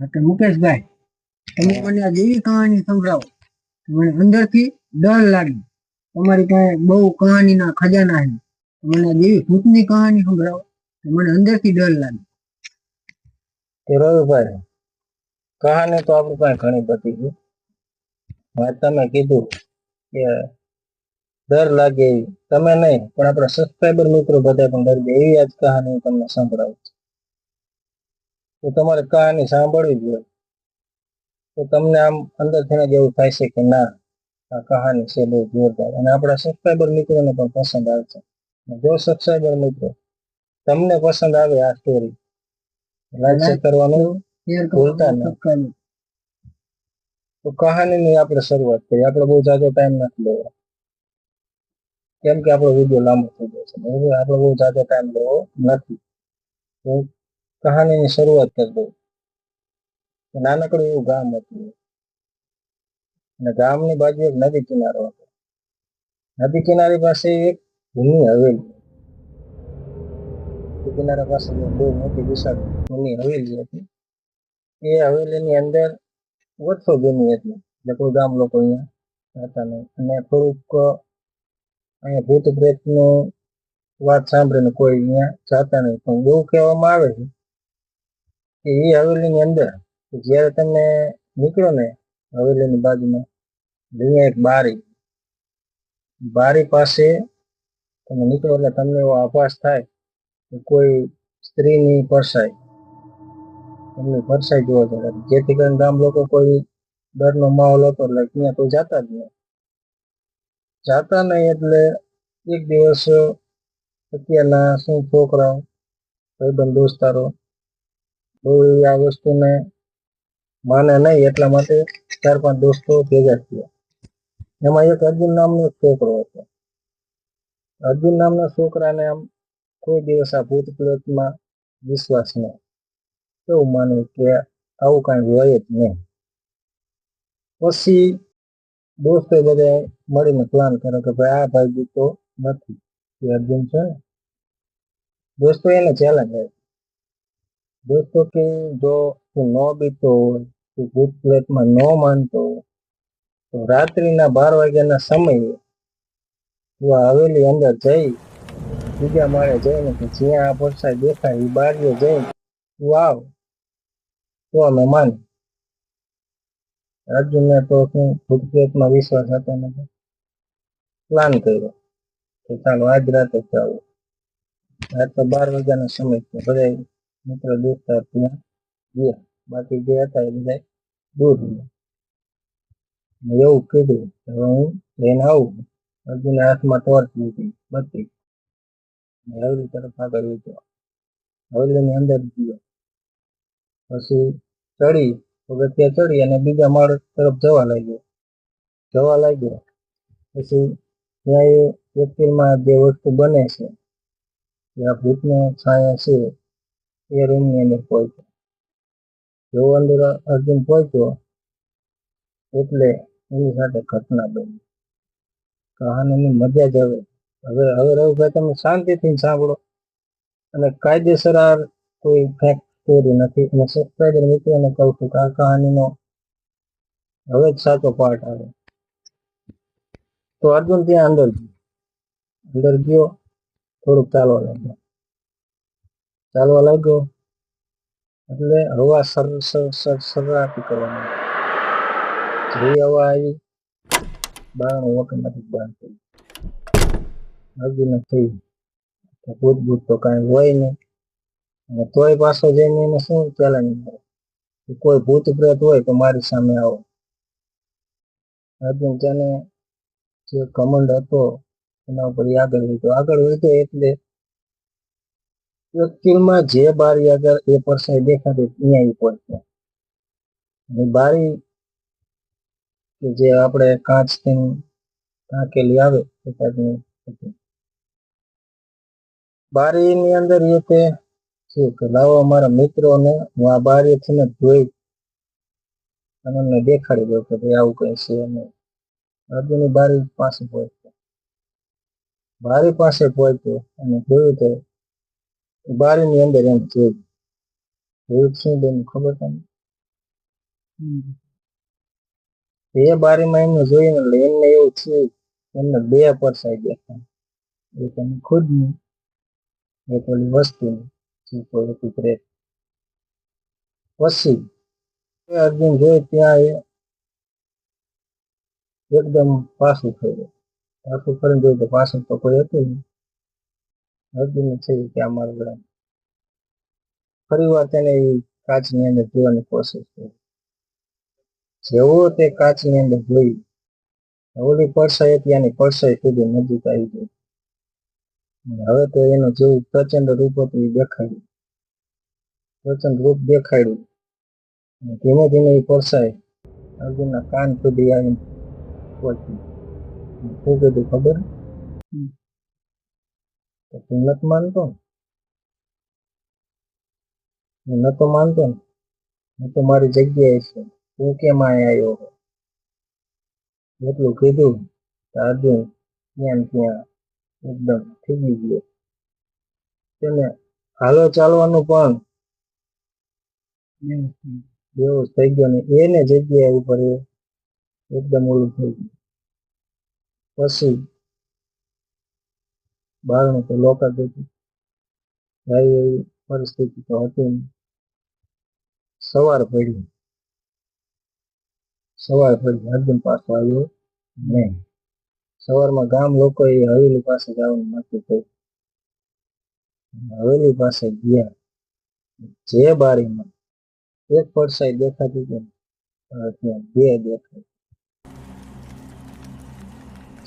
કે મુકેશભાઈ તમે મને આ જેવી કહાની સંભળાવો. મને અંદરથી ડર લાગે. તમારી પાસે બહુ કહાનીના ખજાના છે. મને આ જેવી ભૂતની કહાની સંભળાવો. મને અંદરથી ડર લાગે. કે રવિભાઈ કહાની તો આપણી પાસે ઘણી બધી છે. વાત તમે કીધું કે ડર લાગે તમે નહીં પણ આપણા સબસ્ક્રાઈબર મિત્રો બધા પણ ડર એવી આજ કહાની તમને સંભળાવું તો તમારે કહાની સાંભળવી જ હોય. તો તમને આમ અંદરથી જ એવું થાય છે કે ના આ કહાની છે બહુ જોરદાર. અને આપણા સબસ્ક્રાઈબર મિત્રોને પણ પસંદ આવશે. જો સબસ્ક્રાઈબર મિત્રો તમને પસંદ આવે આ સ્ટોરી લાઈક શેર કરવાનું ભૂલતા નહીં. તો કહાનીની આપણે શરૂઆત કરીએ. આપણે બહુ જાજો ટાઈમ નથી લેવો. કેમ કે આપણો વીડિયો લાંબો થઈ જાય છે. આપણે બહુ જાજો ટાઈમ લેવો નથી. કહાનીની શરૂઆત કરી દઉં નાનકડું એવું ગામ હતું અને ગામની બાજુ એક નદી કિનારો હતો. નદી કિનારી પાસે એક જૂની હવેલી. નદી કિનારા પાસે બહુ મોટી વિશાળ જૂની હવેલી હતી, એ હવેલીની અંદર ઓછો જૂની હતી. એટલે કોઈ ગામ લોકો અહીંયા હતા નહીં. અને થોડુંક અહીંયા ભૂત પ્રેતનું વાત સાંભળીને કોઈ અહીંયા જાતા નહીં. પણ એવું કહેવામાં આવે છે કે એ હવેલીની અંદર જ્યારે તમે નીકળો ને હવેલીની બાજુમાં અહીંયા એક બારી બારી પાસે તમે નીકળો એટલે તમને એવો આભાસ થાય કે કોઈ સ્ત્રીની પરસાઈ તમને પરસાઈ જોવા જતા જેથી કરીને ગામ લોકો કોઈ ડરનો માહોલ હતો, એટલે ત્યાં કોઈ જાતા જ નહીં જાતા નહીં એટલે એક દિવસ અત્યારના શું છોકરાઓ ભાઈબંધ, દોસ્તારો બહુ આ વસ્તુને માને નહીં, એટલા માટે ચાર પાંચ દોસ્તો ભેગા થયા. એમાં એક અર્જુન નામનો છોકરો હતો. અર્જુન નામના છોકરાને આમ કોઈ દિવસ આ ભૂત પ્રેતમાં વિશ્વાસ નહીં એવું માનવું કે આવું કાંઈ હોય જ નહીં. પછી દોસ્તો બધા મળીને પ્લાન કરે કે ભાઈ આ ભાઈ તો નથી. એ અર્જુન છે દોસ્તો એને ચેલેન્જ આપી દોસ્તો કે જો તું ન બીતો હોય, તું ભૂત પ્રેતમાં ન માનતો તો રાત્રિના બાર વાગ્યાના સમયે તું હવેલી અંદર જઈ, બીજા માળે જઈને કે જ્યાં આ પરસાઈ દેખાય એ બારીએ જઈ તું આવ, તો અમે માની અર્જુનને તો શું ભૂત પ્રેતમાં વિશ્વાસ હતો નથી પ્લાન કર્યો કે ચાલો આજ રાતે જ આવું. રાત તો બાર વાગ્યાનો સમય છે બધા મિત્ર દોસ્તાર ત્યાં ગયા બાકી જે હતા એ બધા દૂર મેં એવું કીધું, હવે હું લઈને આવું. અર્જુને હાથમાં ટોર્ચ લીધી બત્તી હવેલી તરફ આગળ વધ્યો. હવેલીની અંદર ગયો. પછી ચડી પગથિયા ચડી અને બીજા માળ તરફ જવા લાગ્યો. જવા લાગ્યો. પછી ત્યાં એ વ્યક્તિમાં જે વસ્તુ બને છે આ ભૂતનો છાયા છે. એ રૂમની અંદર પહોંચ્યો જેવો અંદર અર્જુન પહોંચ્યો એટલે એની સાથે ઘટના બની. કહાનીની મજા જ હવે. હવે હવે રવિભાઈ તમે શાંતિથી સાંભળો. અને કાયદેસર આ કોઈ ફેક્ટ સ્ટોરી નથી. અને સબસ્ક્રાઈબર મિત્રોને કહું છું કે આ કહાનીનો હવે જ સાચો પાર્ટ આવે. તો અર્જુન ત્યાં અંદર ગયો. અંદર ગયો. થોડુંક ચાલવા લાગ્યો. ચાલવા લાગ્યો એટલે હવા સર સર સર, સરાટી કરવાની. જે હવા આવી બારણું ઓટોમેટિક બંધ થઈ થઈ. કે ભૂત ભૂત તો કાંઈ હોય નહીં. તોય પાછો જઈને એને શું ચેલેન્જ કરે કોઈ ભૂત પ્રેત હોય તો મારી સામે આવો. અર્જુન તેને જે કમંડ હતો, એના ઉપર આગળ વધ્યો આગળ વધ્યો એટલે વ્યક્તિમાં જે બારી આગળ એ પરસાઈ દેખાતી ત્યાં એ પહોંચે બારી કે જે આપણે કાચ તેની ઢાંકેલી આવે ટાઈપની બારીની અંદર એ તે કે, લાવો અમારા મિત્રોને, હું આ બારીથી ને જોઈ અને એમને દેખાડી દઉં કે ભાઈ આવું કઈ છે નહીં. અર્જુનની બારી પાસે પહોંચ્યો. બારી પાસે પહોંચ્યો અને જોયું તો બારીની અંદર એમ છે તો શું બેન ખબર તમને એ બારીમાં એમને જોઈને એટલે એમને એવું છે એમને બે પરસાઈ દેખાય એક એની ખુદની એક ઓલી વસ્તુની જે પછી અર્જુન જોઈ ત્યાં એકદમ પાછું થઈ ગયું પાછું ફરીને જોયું તો પાછું તો કોઈ હતું નહીં અર્જુનને થયું કે આ મારું ફરી વાર તેને કાચની અંદર જોવાની કોશિશ કરી. જેવો તે કાચની અંદર જોઈ, ઓલી પરસાઈ હતી એની પડસાઈ સુધી નજીક આવી ગઈ. હવે તો એનું જેવું પ્રચંડ રૂપ હતું એ દેખાડ્યું. પ્રચંડ રૂપ દેખાડ્યું. ધીમે ધીમે એ પરસાઈ અર્જુનના કાન સુધી આવીને પહોંચ્યું શું કીધું ખબર? તો તું નથી માનતો ને? નતો માનતો ને? હું તો મારી જગ્યાએ છે. તું કેમ અહીંયા આવ્યો એટલું કીધું અર્જુન ત્યાં ત્યાં એકદમ થીગી ગયો. તેને હાલો ચાલવાનું પણ બેહોશ થઈ ગયો ને એને જગ્યાએ ઉપર એકદમ ઓલું થઈ ગયું. પછી બારણું તો લોકાત હતું જાય એવી પરિસ્થિતિ તો હતી. સવાર પડી. સવાર પડી. અર્જુન પાછો આવ્યો નહીં. સવારમાં ગામ લોકોએ હવેલી પાસે જવાનું નક્કી કર્યું. હવેલી પાસે ગયા. જે બારીમાં એક પડસાઈ દેખાતી હતી. બે દેખાય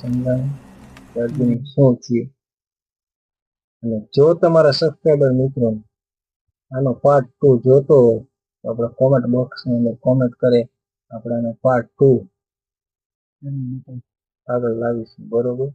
સમજાય અર્જુન શું થયું? અને જો તમારા સબસ્ક્રાઈબર મિત્રો આનો પાર્ટ ટુ જોતો હોય, તો આપણે કોમેન્ટ બોક્સની અંદર કોમેન્ટ કરે આપણે આનો પાર્ટ ટુ આગળ લાવીશું, બરોબર?